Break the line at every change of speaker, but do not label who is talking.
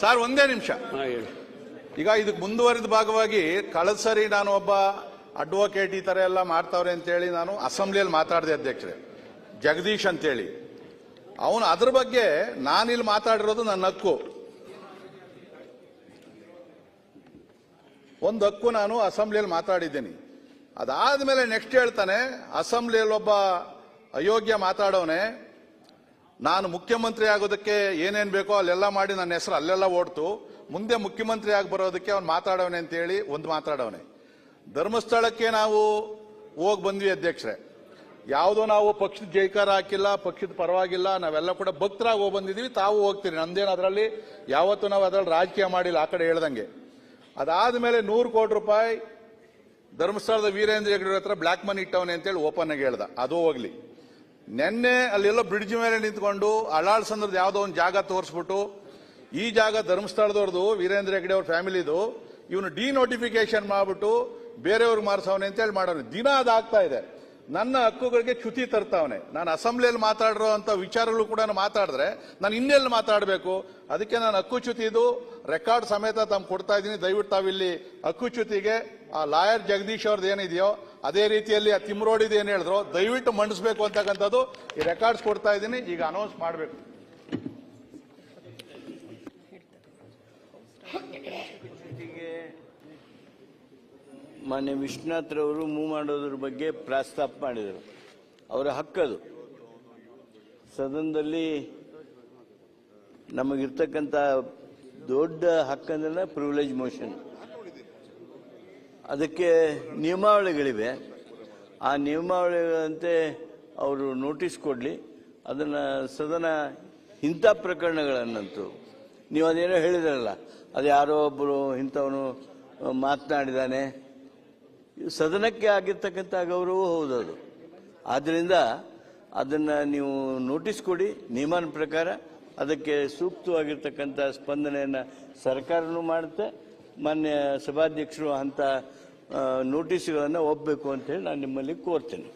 Sir ಒಂದೇ ನಿಮಿಷ. ಈಗ ಇದಕ್ಕೆ ಮುಂದುವರಿದ ಭಾಗವಾಗಿ ಕಳೆದ ಸರಿ ನಾನು ಒಬ್ಬ ಅಡ್ವೊಕೇಟ್ ಈ ಥರ ಎಲ್ಲ ಮಾಡ್ತಾವ್ರೆ ಅಂತೇಳಿ ನಾನು ಅಸೆಂಬ್ಲಿಯಲ್ಲಿ ಮಾತಾಡಿದೆ ಅಧ್ಯಕ್ಷರೇ. ಜಗದೀಶ್ ಅಂತೇಳಿ. ಅವನು ಅದ್ರ ಬಗ್ಗೆ ನಾನಿಲ್ಲಿ ಮಾತಾಡಿರೋದು ನನ್ನ ಹಕ್ಕು. ಒಂದು ಹಕ್ಕು ನಾನು ಅಸೆಂಬ್ಲಿಯಲ್ಲಿ ಮಾತಾಡಿದ್ದೀನಿ. ಅದಾದ್ಮೇಲೆ ನೆಕ್ಸ್ಟ್ ಹೇಳ್ತಾನೆ ಅಸೆಂಬ್ಲಿಯಲ್ಲಿ ಒಬ್ಬ ಅಯೋಗ್ಯ ಮಾತಾಡೋನೆ. ನಾನು ಮುಖ್ಯಮಂತ್ರಿ ಆಗೋದಕ್ಕೆ ಏನೇನ್ ಬೇಕೋ ಅಲ್ಲೆಲ್ಲ ಮಾಡಿ ನನ್ನ ಹೆಸರು ಅಲ್ಲೆಲ್ಲ ಓಡ್ತು. ಮುಂದೆ ಮುಖ್ಯಮಂತ್ರಿ ಆಗಿ ಬರೋದಕ್ಕೆ ಅವ್ನು ಮಾತಾಡವನೆ ಅಂತ ಹೇಳಿ ಒಂದು ಮಾತಾಡವನೆ. ಧರ್ಮಸ್ಥಳಕ್ಕೆ ನಾವು ಹೋಗಿ ಬಂದ್ವಿ ಅಧ್ಯಕ್ಷರೇ. ಯಾವುದೋ ನಾವು ಪಕ್ಷದ ಜೈಕಾರ ಹಾಕಿಲ್ಲ, ಪಕ್ಷದ ಪರವಾಗಿಲ್ಲ, ನಾವೆಲ್ಲ ಕೂಡ ಭಕ್ತರಾಗಿ ಹೋಗಿ ಬಂದಿದ್ದೀವಿ ತಾವು ಹೋಗ್ತೀರಿ. ನಂದೇನು ಅದರಲ್ಲಿ ಯಾವತ್ತೂ ನಾವು ಅದರಲ್ಲಿ ರಾಜಕೀಯ ಮಾಡಿಲ್ಲ, ಆ ಕಡೆ ಹೇಳ್ದಂಗೆ. ಅದಾದ ಮೇಲೆ ನೂರು ಕೋಟಿ ರೂಪಾಯಿ ಧರ್ಮಸ್ಥಳದ ವೀರೇಂದ್ರ ಹೆಗ್ಡೆ ಹತ್ರ ಬ್ಲಾಕ್ ಮನಿ ಇಟ್ಟವನೆ ಅಂತೇಳಿ ಓಪನ್ ಆಗಿ ಹೇಳ್ದ. ಅದು ಹೋಗ್ಲಿ. ನೆನ್ನೆ ಅಲ್ಲೆಲ್ಲೋ ಬ್ರಿಡ್ಜ್ ಮೇಲೆ ನಿಂತ್ಕೊಂಡು ಅಳಾಳ್ಸಂದ್ರದ್ದು ಯಾವುದೋ ಒಂದು ಜಾಗ ತೋರಿಸ್ಬಿಟ್ಟು, ಈ ಜಾಗ ಧರ್ಮಸ್ಥಳದವ್ರದ್ದು ವೀರೇಂದ್ರ ಹೆಗ್ಡೆ ಅವ್ರ ಫ್ಯಾಮಿಲಿದು, ಇವನು ಡಿ ನೋಟಿಫಿಕೇಶನ್ ಮಾಡ್ಬಿಟ್ಟು ಬೇರೆಯವ್ರಿಗೆ ಮಾರ್ಸವನೆ ಅಂತೇಳಿ ಮಾಡೋನು ದಿನ ಅದಾಗ್ತಾ ಇದೆ. ನನ್ನ ಹಕ್ಕುಗಳಿಗೆ ಚ್ಯುತಿ ತರ್ತಾವನೆ. ನಾನು ಅಸೆಂಬ್ಲಿಯಲ್ಲಿ ಮಾತಾಡಿರೋ ಅಂತ ವಿಚಾರಗಳು ಕೂಡ ಮಾತಾಡಿದ್ರೆ, ನಾನು ಇನ್ನೆಲ್ಲಿ ಮಾತಾಡಬೇಕು? ಅದಕ್ಕೆ ನಾನು ಹಕ್ಕು ಚ್ಯುತಿದು ರೆಕಾರ್ಡ್ ಸಮೇತ ತಮ್ಮ ಕೊಡ್ತಾ ಇದ್ದೀನಿ. ದಯವಿಟ್ಟು ತಾವಿಲ್ಲಿ ಹಕ್ಕುಚ್ಯುತಿಗೆ ಆ ಲಾಯರ್ ಜಗದೀಶ್ ಅವ್ರದ್ದು ಏನಿದೆಯೋ, ಅದೇ ರೀತಿಯಲ್ಲಿ ಆ ತಿಮ್ರೋಡಿದು ಏನು ಹೇಳಿದ್ರು, ದಯವಿಟ್ಟು ಮಂಡಿಸ್ಬೇಕು ಅಂತಕ್ಕಂಥದ್ದು ಈ ರೆಕಾರ್ಡ್ಸ್ ಕೊಡ್ತಾ ಇದ್ದೀನಿ. ಈಗ ಅನೌನ್ಸ್ ಮಾಡಬೇಕು.
ಮಾನ್ಯ ವಿಶ್ವನಾಥ್ ವಿಶ್ವನಾಥ್ರವರು ಮೂವ್ ಮಾಡೋದ್ರ ಬಗ್ಗೆ ಪ್ರಸ್ತಾಪ ಮಾಡಿದರು. ಅವರ ಹಕ್ಕದು. ಸದನದಲ್ಲಿ ನಮಗಿರ್ತಕ್ಕಂಥ ದೊಡ್ಡ ಹಕ್ಕಂದ್ರೆ ಪ್ರಿವಿಲೇಜ್ ಮೋಷನ್ ಅದಕ್ಕೆ ನಿಯಮಾವಳಿಗಳಿವೆ. ಆ ನಿಯಮಾವಳಿಗಳಂತೆ ಅವರು ನೋಟಿಸ್ ಕೊಡಲಿ. ಅದನ್ನು ಸದನ ಇಂಥ ಪ್ರಕರಣಗಳನ್ನಂತೂ. ನೀವು ಅದೇನೋ ಹೇಳಿದ್ರಲ್ಲ, ಅದು ಯಾರೋ ಒಬ್ಬರು ಇಂಥವನು ಮಾತನಾಡಿದಾನೆ. ಸದನಕ್ಕೆ ಆಗಿರ್ತಕ್ಕಂಥ ಗೌರವ ಅದು ಆದ್ದರಿಂದ ಅದನ್ನು ನೀವು ನೋಟಿಸ್ ಕೊಡಿ, ನಿಯಮನ ಪ್ರಕಾರ. ಅದಕ್ಕೆ ಸೂಕ್ತವಾಗಿರ್ತಕ್ಕಂಥ ಸ್ಪಂದನೆಯನ್ನು ಸರ್ಕಾರನೂ ಮಾಡುತ್ತೆ. ಮಾನ್ಯ ಸಭಾಧ್ಯಕ್ಷರು ಅಂಥ ನೋಟಿಸ್ಗಳನ್ನು ಒಪ್ಪಬೇಕು ಅಂತೇಳಿ ನಾನು ನಿಮ್ಮಲ್ಲಿ ಕೋರ್ತೇನೆ.